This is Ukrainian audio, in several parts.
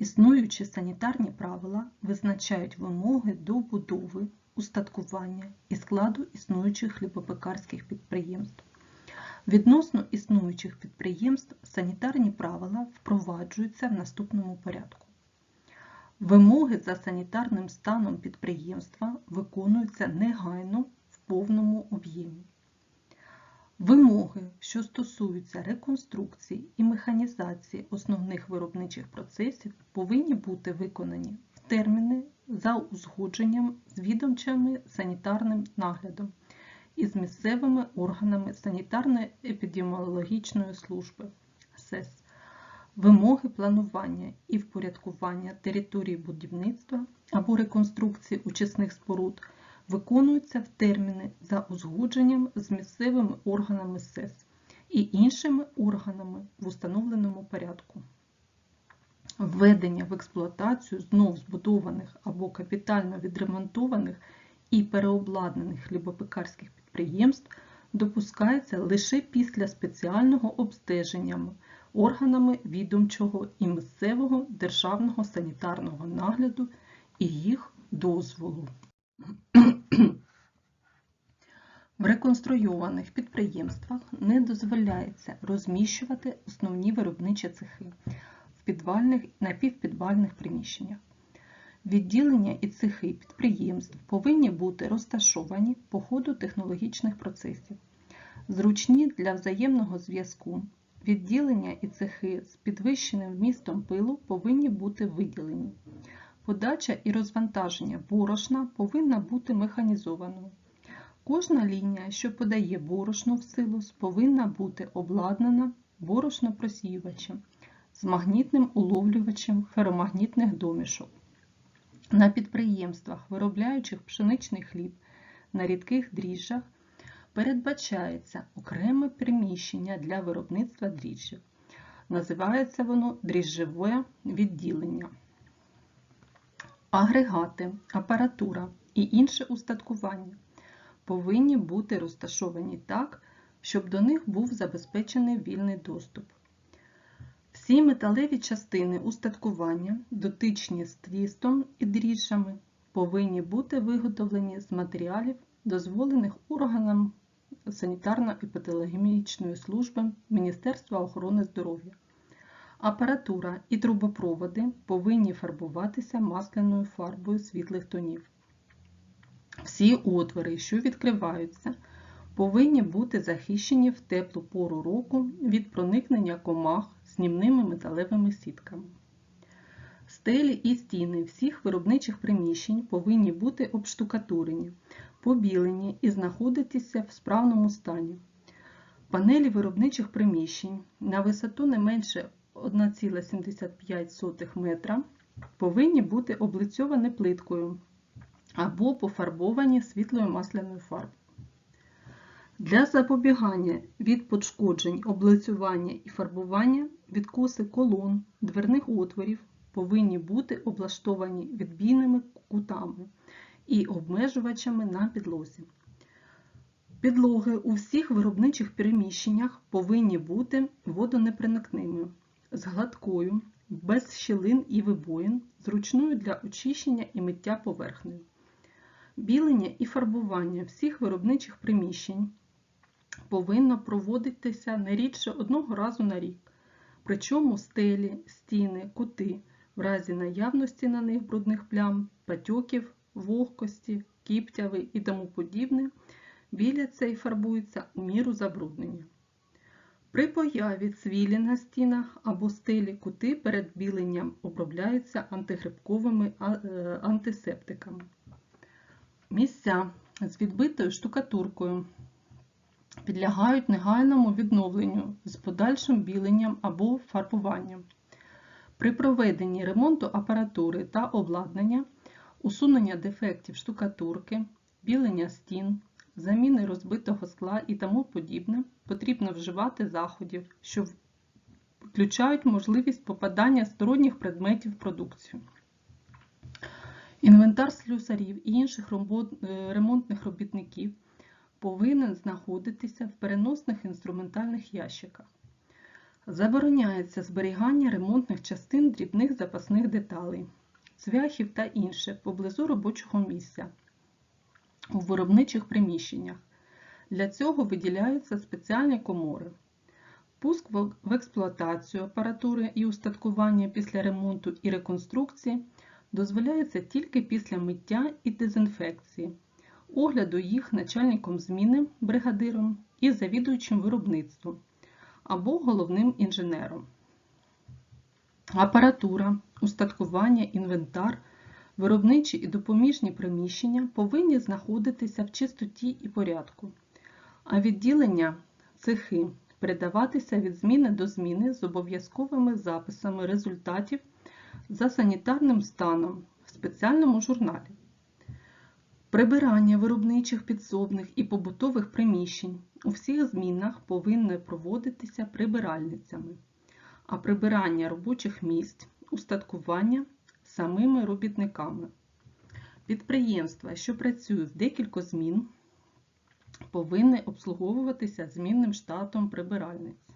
Існуючі санітарні правила визначають вимоги до будови, устаткування і складу існуючих хлібопекарських підприємств. Відносно існуючих підприємств санітарні правила впроваджуються в наступному порядку. Вимоги за санітарним станом підприємства виконуються негайно в повному об'ємі. Вимоги, що стосуються реконструкції і механізації основних виробничих процесів, повинні бути виконані в терміни за узгодженням з відомчими санітарним наглядом і з місцевими органами санітарно-епідеміологічної служби СЕС. Вимоги планування і впорядкування території будівництва або реконструкції очисних споруд виконуються в терміни за узгодженням з місцевими органами СЕС і іншими органами в установленому порядку. Введення в експлуатацію знов збудованих або капітально відремонтованих і переобладнаних хлібопекарських підприємств допускається лише після спеціального обстеження органами відомчого і місцевого державного санітарного нагляду і їх дозволу. В реконструйованих підприємствах не дозволяється розміщувати основні виробничі цехи в підвальних напівпідвальних приміщеннях. Відділення і цехи підприємств повинні бути розташовані по ходу технологічних процесів, зручні для взаємного зв'язку. Відділення і цехи з підвищеним вмістом пилу повинні бути виділені. Подача і розвантаження борошна повинна бути механізованою. Кожна лінія, що подає борошно в силос, повинна бути обладнана борошнопросіювачем з магнітним уловлювачем феромагнітних домішок. На підприємствах, виробляючих пшеничний хліб на рідких дріжджах, передбачається окреме приміщення для виробництва дріжджів. Називається воно дріжджеве відділення. Агрегати, апаратура і інше устаткування повинні бути розташовані так, щоб до них був забезпечений вільний доступ. Всі металеві частини устаткування, дотичні з твістом і дріжджами, повинні бути виготовлені з матеріалів, дозволених органам санітарно-епідеміологічної служби Міністерства охорони здоров'я. Апаратура і трубопроводи повинні фарбуватися масляною фарбою світлих тонів. Всі отвори, що відкриваються, повинні бути захищені в теплу пору року від проникнення комах знімними металевими сітками. Стелі і стіни всіх виробничих приміщень повинні бути обштукатурені, побілені і знаходитися в справному стані. Панелі виробничих приміщень на висоту не менше 1,75 метра повинні бути облицьовані плиткою або пофарбовані світлою масляною фарбою. Для запобігання від пошкоджень, облицювання і фарбування відкоси колон, дверних отворів повинні бути облаштовані відбійними кутами і обмежувачами на підлозі. Підлоги у всіх виробничих приміщеннях повинні бути водонепроникними, з гладкою, без щілин і вибоїн, зручною для очищення і миття поверхнею. Білення і фарбування всіх виробничих приміщень повинно проводитися не рідше одного разу на рік. Причому стелі, стіни, кути в разі наявності на них брудних плям, патьоків, вогкості, кіптяви і тому подібне, біляться і фарбуються у міру забруднення. При появі цвілі на стінах або стелі кути перед біленням обробляються антигрибковими е, антисептиками. Місця з відбитою штукатуркою підлягають негайному відновленню з подальшим біленням або фарбуванням. При проведенні ремонту апаратури та обладнання, усунення дефектів штукатурки, білення стін, заміни розбитого скла і тому подібне, потрібно вживати заходів, що включають можливість попадання сторонніх предметів в продукцію. Інвентар слюсарів і інших е, ремонтних робітників повинен знаходитися в переносних інструментальних ящиках. Забороняється зберігання ремонтних частин дрібних запасних деталей, цвяхів та інше поблизу робочого місця у виробничих приміщеннях. Для цього виділяються спеціальні комори. Пуск в в експлуатацію апаратури і устаткування після ремонту і реконструкції дозволяється тільки після миття і дезінфекції, огляду їх начальником зміни, бригадиром і завідуючим виробництвом або головним інженером. Апаратура, устаткування, інвентар, виробничі і допоміжні приміщення повинні знаходитися в чистоті і порядку, а відділення цехи передаватися від зміни до зміни з обов'язковими записами результатів за санітарним станом в спеціальному журналі. Прибирання виробничих підсобних і побутових приміщень у всіх змінах повинно проводитися прибиральницями, а прибирання робочих місць, устаткування самими робітниками. Підприємства, що працюють в декілька змін, повинні обслуговуватися змінним штатом прибиральниць.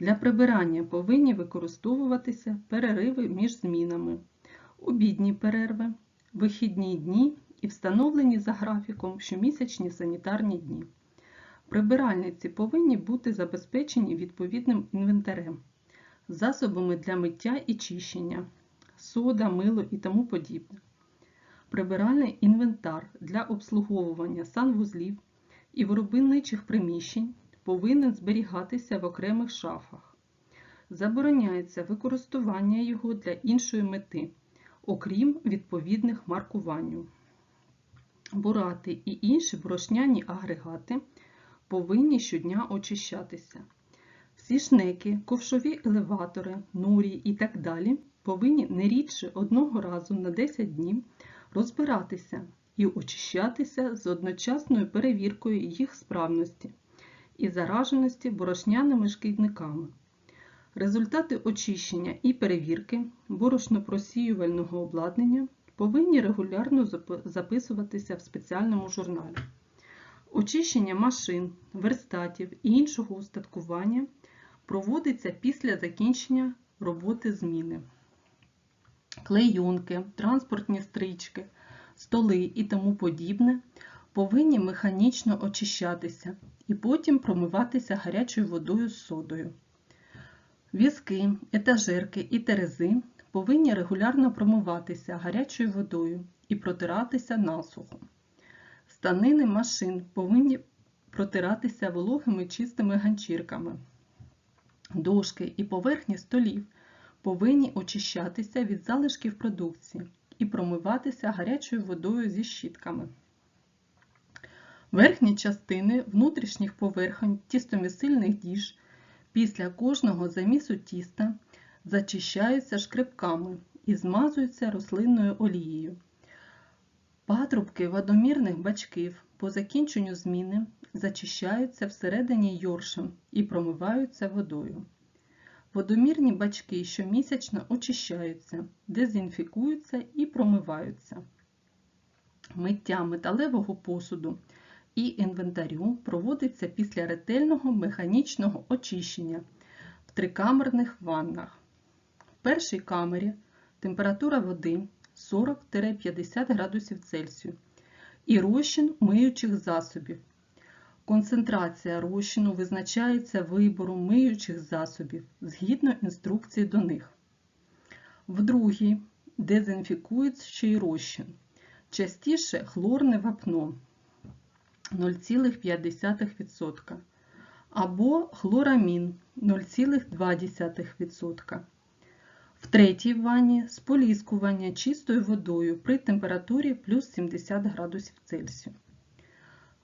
Для прибирання повинні використовуватися перериви між змінами, обідні перерви, вихідні дні і встановлені за графіком щомісячні санітарні дні. Прибиральниці повинні бути забезпечені відповідним інвентарем, засобами для миття і чищення, сода, мило і тому подібне. Прибиральний інвентар для обслуговування санвузлів і виробничих приміщень повинен зберігатися в окремих шафах. Забороняється використання його для іншої мети, окрім відповідних маркувань. Бурати і інші борошняні агрегати повинні щодня очищатися. Всі шнеки, ковшові елеватори, нурі і так далі повинні не рідше одного разу на 10 днів розбиратися і очищатися з одночасною перевіркою їх справності і зараженості борошняними шкідниками. Результати очищення і перевірки борошнопросіювального обладнання повинні регулярно записуватися в спеціальному журналі. Очищення машин, верстатів і іншого устаткування проводиться після закінчення роботи зміни. Клейонки, транспортні стрічки, столи і тому подібне повинні механічно очищатися і потім промиватися гарячою водою з содою. Візки, етажерки і терези повинні регулярно промиватися гарячою водою і протиратися насухо. Станини машин повинні протиратися вологими чистими ганчірками. Дошки і поверхні столів повинні очищатися від залишків продукції і промиватися гарячою водою зі щітками. Верхні частини внутрішніх поверхонь тістомісильних діж після кожного замісу тіста зачищаються шкребками і змазуються рослинною олією. Патрубки водомірних бачків по закінченню зміни зачищаються всередині йоршем і промиваються водою. Водомірні бачки щомісячно очищаються, дезінфікуються і промиваються. Миття металевого посуду і інвентарю проводиться після ретельного механічного очищення в трикамерних ваннах. В першій камері температура води 40-50 градусів Цельсію і розчин миючих засобів. Концентрація розчину визначається вибором миючих засобів згідно інструкції до них. В другій дезінфікуючий розчин. Частіше хлорне вапно 0,5% або хлорамін 0,2%. В третій ванні споліскування чистою водою при температурі плюс 70 градусів Цельсію.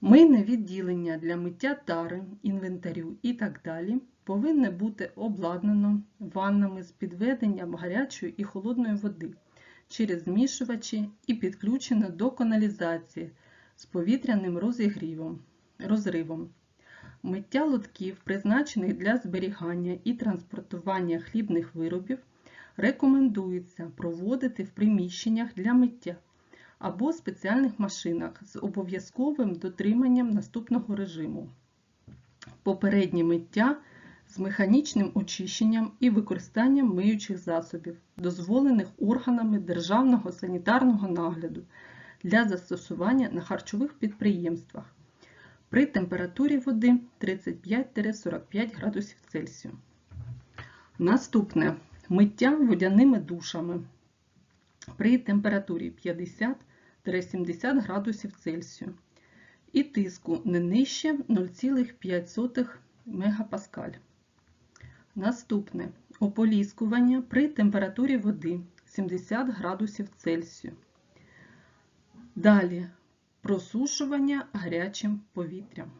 Мийне відділення для миття тари, інвентарю і так далі повинне бути обладнано ваннами з підведенням гарячої і холодної води через змішувачі і підключено до каналізації з повітряним розігрівом, розривом. Миття лотків, призначених для зберігання і транспортування хлібних виробів, рекомендується проводити в приміщеннях для миття або спеціальних машинах з обов'язковим дотриманням наступного режиму. Попереднє миття з механічним очищенням і використанням миючих засобів, дозволених органами Державного санітарного нагляду для застосування на харчових підприємствах при температурі води 35-45 градусів Цельсію. Наступне миття водяними душами при температурі 50-70 градусів Цельсію і тиску не нижче 0,5 МПа. Наступне ополіскування при температурі води 70 градусів Цельсію. Далі просушування гарячим повітрям.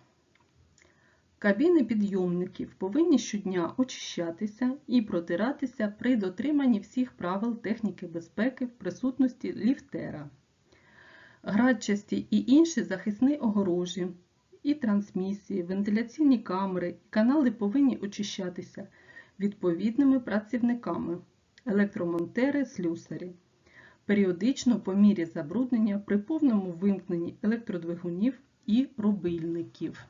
Кабіни підйомників повинні щодня очищатися і протиратися при дотриманні всіх правил техніки безпеки в присутності ліфтера. Градчасті і інші захисні огорожі, і трансмісії, вентиляційні камери і канали повинні очищатися відповідними працівниками, електромонтери, слюсарі. Періодично по мірі забруднення при повному вимкненні електродвигунів і рубильників.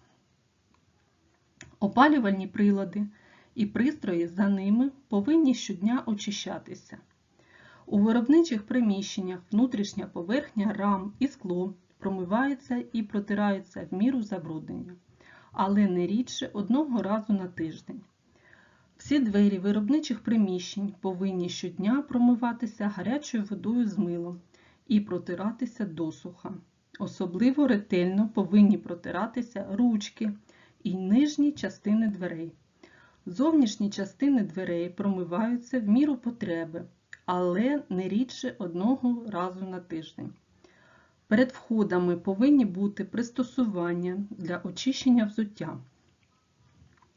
Опалювальні прилади і пристрої за ними повинні щодня очищатися. У виробничих приміщеннях внутрішня поверхня рам і скло промивається і протирається в міру забруднення, але не рідше одного разу на тиждень. Всі двері виробничих приміщень повинні щодня промиватися гарячою водою з милом і протиратися досуха. Особливо ретельно повинні протиратися ручки і нижні частини дверей. Зовнішні частини дверей промиваються в міру потреби, але не рідше одного разу на тиждень. Перед входами повинні бути пристосування для очищення взуття,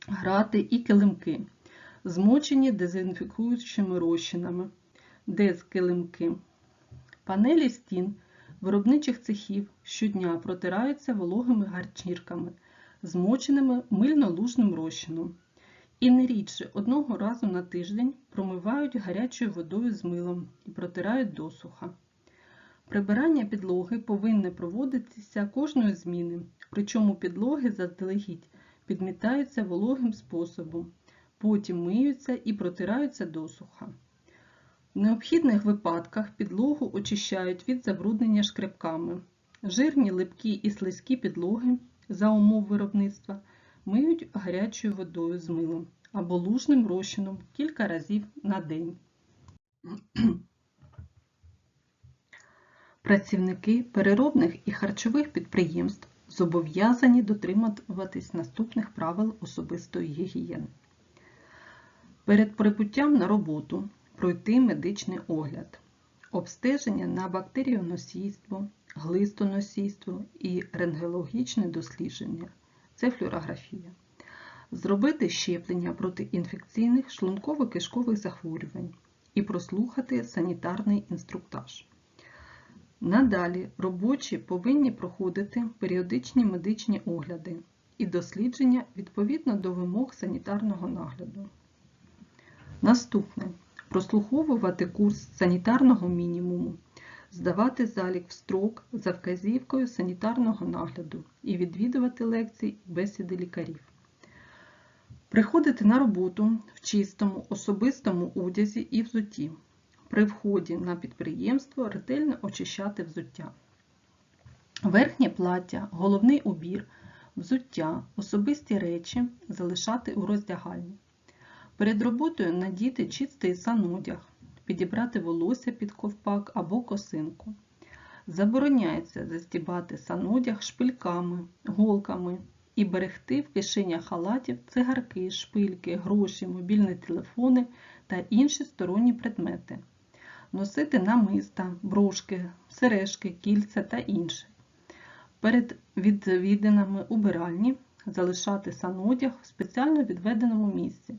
грати і килимки, змочені дезінфікуючими розчинами, дезкилимки. Панелі стін виробничих цехів щодня протираються вологими гарчірками, змоченими мильно-лужним розчином. І не рідше одного разу на тиждень промивають гарячою водою з милом і протирають досуха. Прибирання підлоги повинне проводитися кожної зміни, причому підлоги заздалегідь підмітаються вологим способом, потім миються і протираються досуха. В необхідних випадках підлогу очищають від забруднення шкребками. Жирні, липкі і слизькі підлоги за умов виробництва миють гарячою водою з милом або лужним розчином кілька разів на день. Працівники переробних і харчових підприємств зобов'язані дотримуватись наступних правил особистої гігієни. Перед прибуттям на роботу пройти медичний огляд, обстеження на бактеріоносійство, глистоносійство і рентгенологічне дослідження це флюорографія. Зробити щеплення проти інфекційних шлунково-кишкових захворювань і прослухати санітарний інструктаж. Надалі робочі повинні проходити періодичні медичні огляди і дослідження відповідно до вимог санітарного нагляду. Наступне прослуховувати курс санітарного мінімуму, здавати залік в строк за вказівкою санітарного нагляду і відвідувати лекції і бесіди лікарів. Приходити на роботу в чистому, особистому одязі і взутті. При вході на підприємство ретельно очищати взуття. Верхнє плаття, головний убір, взуття, особисті речі залишати у роздягальні. Перед роботою надіти чистий санодяг, підібрати волосся під ковпак або косинку. Забороняється застібати санодяг шпильками, голками і берегти в кишенях халатів цигарки, шпильки, гроші, мобільні телефони та інші сторонні предмети. Носити намиста, брошки, сережки, кільця та інше. Перед відвідинами убиральні залишати санодяг в спеціально відведеному місці.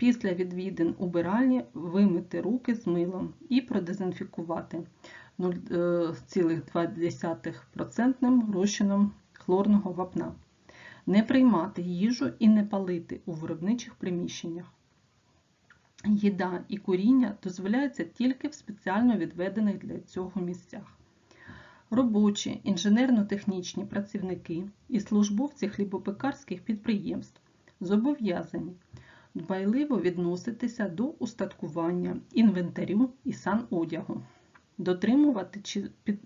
Після відвідин убиральні вимити руки з милом і продезінфікувати 0,2% розчином хлорного вапна. Не приймати їжу і не палити у виробничих приміщеннях. Їда і куріння дозволяються тільки в спеціально відведених для цього місцях. Робочі, інженерно-технічні працівники і службовці хлібопекарських підприємств зобов'язані дбайливо відноситися до устаткування, інвентарю і санодягу,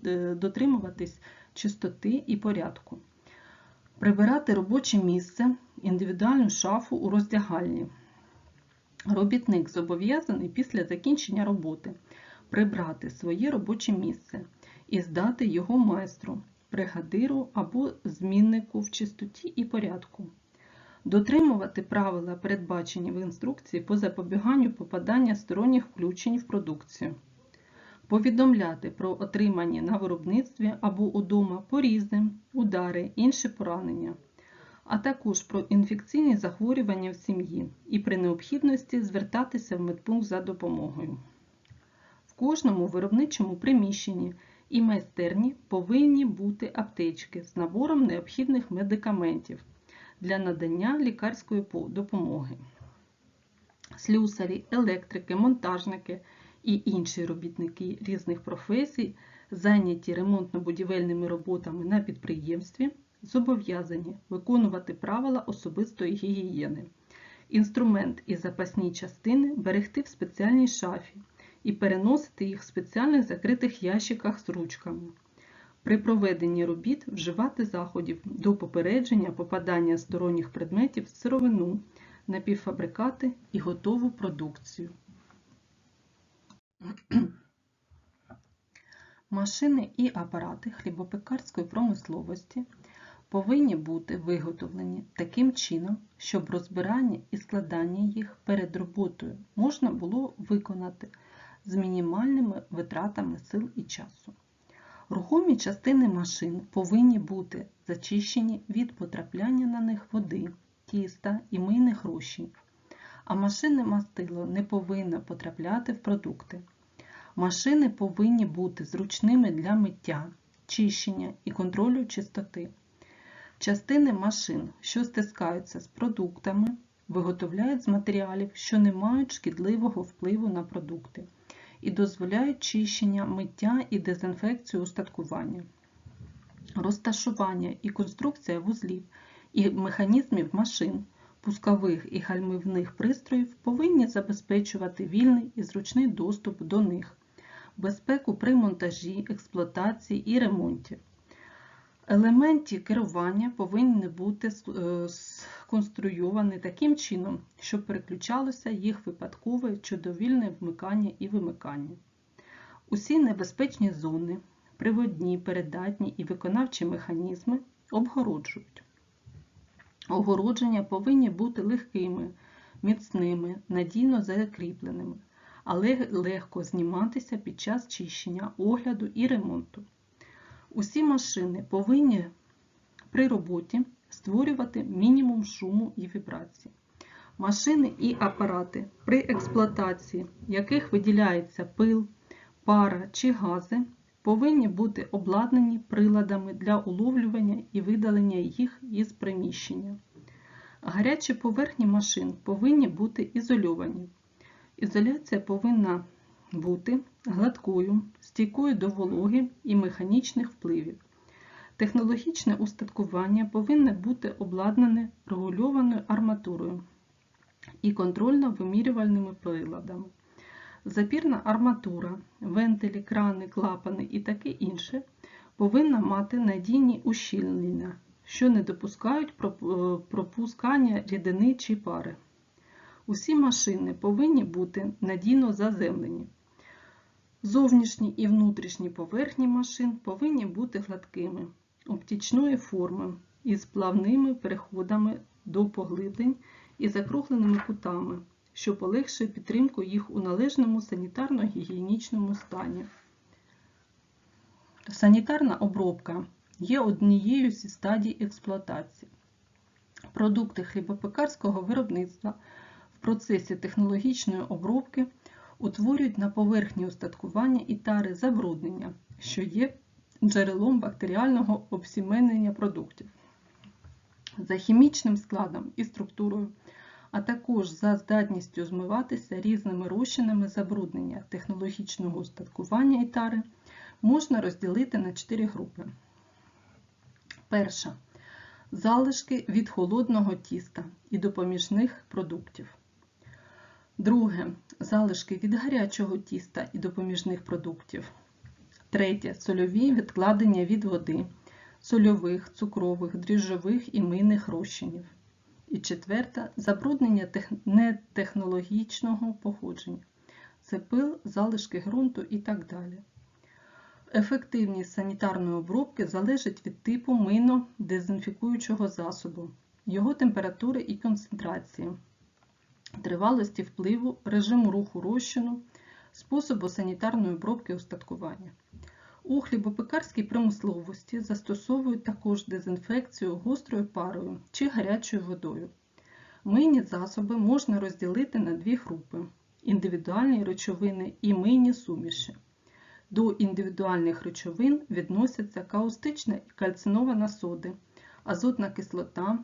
е, дотримуватись чистоти і порядку, прибирати робоче місце, індивідуальну шафу у роздягальні. Робітник зобов'язаний після закінчення роботи прибрати своє робоче місце і здати його майстру, бригадиру або зміннику в чистоті і порядку. Дотримувати правила, передбачені в інструкції по запобіганню попадання сторонніх включень в продукцію. Повідомляти про отримані на виробництві або удома порізи, удари, інші поранення, а також про інфекційні захворювання в сім'ї і при необхідності звертатися в медпункт за допомогою. В кожному виробничому приміщенні і майстерні повинні бути аптечки з набором необхідних медикаментів для надання лікарської допомоги. Слюсарі, електрики, монтажники і інші робітники різних професій, зайняті ремонтно-будівельними роботами на підприємстві, зобов'язані виконувати правила особистої гігієни. Інструмент і запасні частини берегти в спеціальній шафі і переносити їх в спеціальних закритих ящиках з ручками. При проведенні робіт вживати заходів до попередження попадання сторонніх предметів в сировину, напівфабрикати і готову продукцію. Машини і апарати хлібопекарської промисловості повинні бути виготовлені таким чином, щоб розбирання і складання їх перед роботою можна було виконати з мінімальними витратами сил і часу. Рухомі частини машин повинні бути зачищені від потрапляння на них води, тіста і мийних розчинів, а машинне мастило не повинно потрапляти в продукти. Машини повинні бути зручними для миття, чищення і контролю чистоти. Частини машин, що стискаються з продуктами, виготовляють з матеріалів, що не мають шкідливого впливу на продукти і дозволяють чищення, миття і дезінфекцію устаткування. Розташування і конструкція вузлів і механізмів машин, пускових і гальмівних пристроїв повинні забезпечувати вільний і зручний доступ до них, безпеку при монтажі, експлуатації і ремонті. Елементи керування повинні бути е, сконструйовані таким чином, щоб переключалося їх випадкове чи довільне вмикання і вимикання. Усі небезпечні зони, приводні, передатні і виконавчі механізми обгороджують. Огородження повинні бути легкими, міцними, надійно закріпленими, але легко зніматися під час чищення, огляду і ремонту. Усі машини повинні при роботі створювати мінімум шуму і вібрацій. Машини і апарати, при експлуатації яких виділяється пил, пара чи гази, повинні бути обладнані приладами для уловлювання і видалення їх із приміщення. Гарячі поверхні машин повинні бути ізольовані. Ізоляція повинна бути гладкою, стійкою до вологи і механічних впливів. Технологічне устаткування повинне бути обладнане регульованою арматурою і контрольно-вимірювальними приладами. Запірна арматура, вентилі, крани, клапани і таке інше повинна мати надійні ущільнення, що не допускають пропускання рідини чи пари. Усі машини повинні бути надійно заземлені. Зовнішні і внутрішні поверхні машин повинні бути гладкими, оптичної форми із плавними переходами до поглиблень і закругленими кутами, що полегшує підтримку їх у належному санітарно-гігієнічному стані. Санітарна обробка є однією зі стадій експлуатації. Продукти хлібопекарського виробництва в процесі технологічної обробки утворюють на поверхні устаткування і тари забруднення, що є джерелом бактеріального обсіменення продуктів. За хімічним складом і структурою, а також за здатністю змиватися різними розчинами забруднення технологічного устаткування і тари можна розділити на чотири групи. Перша залишки від холодного тіста і допоміжних продуктів. Друге залишки від гарячого тіста і допоміжних продуктів. Третє сольові відкладення від води, сольових, цукрових, дріжджових і мийних розчинів. І четверте забруднення тех... нетехнологічного походження. Це пил, залишки ґрунту і так далі. Ефективність санітарної обробки залежить від типу мийно-дезінфікуючого засобу, його температури і концентрації, тривалості впливу, режиму руху розчину, способу санітарної обробки устаткування. У хлібопекарській промисловості застосовують також дезінфекцію гострою парою чи гарячою водою. Мийні засоби можна розділити на дві групи індивідуальні речовини і мийні суміші. До індивідуальних речовин відносяться каустична і кальцинована соди, азотна кислота,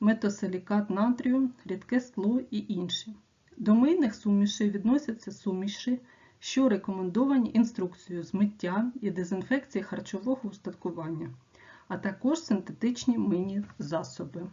метосилікат натрію, рідке скло і інші. До мийних сумішей відносяться суміші, що рекомендовані інструкцією з миття і дезінфекції харчового устаткування, а також синтетичні мийні засоби.